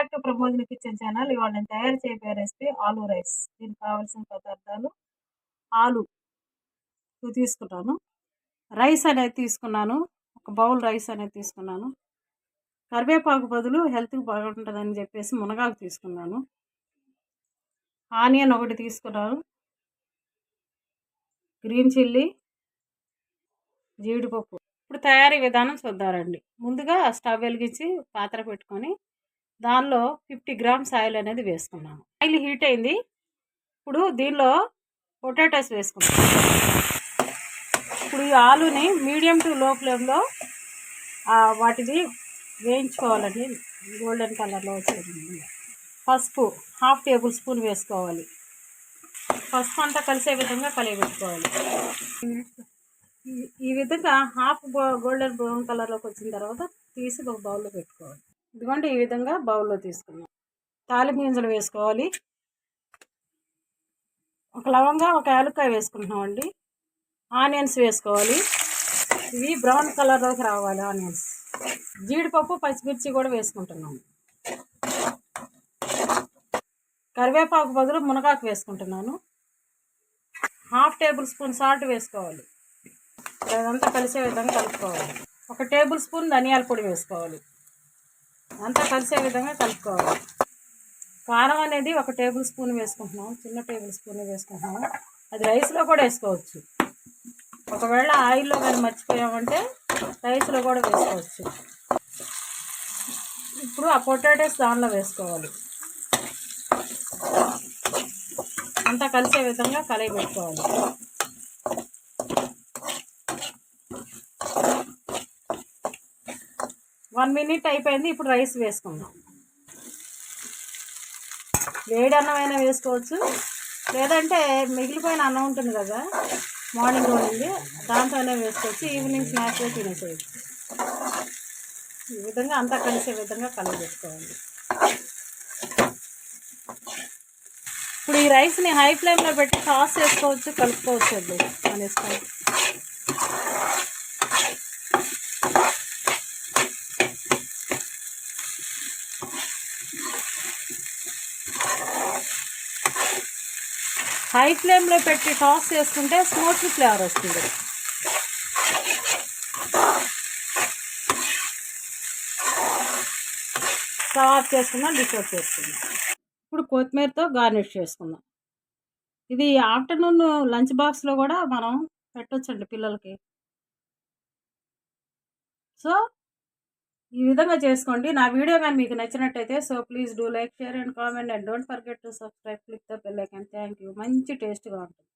Back to Pramodini kitchen channel ఇవాళ నేను తయారు చేయబోయే రెసిపీ ఆలూ రైస్ దీనికి కావాల్సిన పదార్థాలు ఆలు తీసుకున్నాను రైస్ అనేది తీసుకున్నాను. ఒక బౌల్ రైస్ అనేది తీసుకున్నాను. కరివేపాకు బదులు హెల్త్కి బాగుంటుందని చెప్పేసి మునగాకు తీసుకున్నాను. ఆనియన్ ఒకటి తీసుకున్నాను. గ్రీన్ చిల్లీ జీడిపప్పు. ఇప్పుడు తయారీ విధానం చూద్దారండి ముందుగా స్టవ్ వెలిగించి పాత్ర పెట్టుకొని దానిలో ఫిఫ్టీ గ్రామ్స్ ఆయిల్ అనేది వేసుకున్నాను. ఆయిల్ హీట్ అయింది. ఇప్పుడు దీనిలో పొటాటోస్ వేసుకున్నాను ఇప్పుడు ఈ ఆలుని మీడియం టు లో ఫ్లేమ్లో వాటిని వేయించుకోవాలండి గోల్డెన్ కలర్లో వచ్చేది. పసుపు హాఫ్ టేబుల్ స్పూన్ వేసుకోవాలి. పసుపు అంతా కలిసే విధంగా కలిపెట్టుకోవాలి ఈ విధంగా హాఫ్ గోల్డెన్ బ్రౌన్ కలర్లోకి వచ్చిన తర్వాత తీసి ఒక బౌల్లో పెట్టుకోవాలి. ఇదిగోండి ఈ విధంగా బౌల్లో తీసుకున్నాం తాలి గింజలు వేసుకోవాలి. ఒక లవంగా ఒక యాలక్కాయ వేసుకుంటున్నామండి. ఆనియన్స్ వేసుకోవాలి. ఇవి బ్రౌన్ కలర్లోకి రావాలి ఆనియన్స్. జీడిపప్పు పచ్చిమిర్చి కూడా వేసుకుంటున్నాం. కరివేపాకు బదులు మునగాకు వేసుకుంటున్నాను. హాఫ్ టేబుల్ స్పూన్ సాల్ట్ వేసుకోవాలి. అదంతా కలిసే విధంగా కలుపుకోవాలి. ఒక టేబుల్ స్పూన్ ధనియాల పొడి వేసుకోవాలి. అంతా కలిసే విధంగా కలుపుకోవాలి. కారం అనేది ఒక టేబుల్ స్పూన్ వేసుకుంటున్నాం చిన్న టేబుల్ స్పూన్ వేసుకుంటున్నాం అది రైస్లో కూడా వేసుకోవచ్చు. ఒకవేళ ఆయిల్లో కానీ మర్చిపోయామంటే రైస్లో కూడా వేసుకోవచ్చు. ఇప్పుడు ఆ పొటాటోస్ దానిలో వేసుకోవాలి. అంతా కలిసే విధంగా కలయి పెట్టుకోవాలి. వన్ మినిట్ అయిపోయింది ఇప్పుడు రైస్ వేసుకుందాం. వేడి అన్నం అయినా వేసుకోవచ్చు. లేదంటే మిగిలిపోయిన అన్నం ఉంటుంది కదా మార్నింగ్ వండింది దాంతోనే వేసుకోవచ్చు ఈవినింగ్ స్నాక్స్లో తినేసేయచ్చు. ఈ విధంగా అంతా కలిసే విధంగా పెట్టుకోవాలి. ఇప్పుడు ఈ రైస్ని హై ఫ్లేమ్లో పెట్టి టాస్ చేసుకోవచ్చు కలుపుకోవచ్చు అండి అనేసుకోవాలి హై ఫ్లేమ్లో పెట్టి టాస్ చేసుకుంటే స్మోకీ ఫ్లేవర్ వస్తుంది. స్టవ్ ఆఫ్ చేసుకుందాం డిష్ చేసుకుందాం. ఇప్పుడు కొత్తిమీరతో గార్నిష్ చేసుకుందాం. ఇది ఆఫ్టర్నూన్ లంచ్ బాక్స్లో కూడా మనం పెట్టొచ్చండి పిల్లలకి. సో ఈ విధంగా చేసుకోండి. నా వీడియో కానీ మీకు నచ్చినట్టయితే so please do like share and comment and don't forget to subscribe click the bell icon. Thank you. మంచి టేస్ట్గా ఉంటుంది.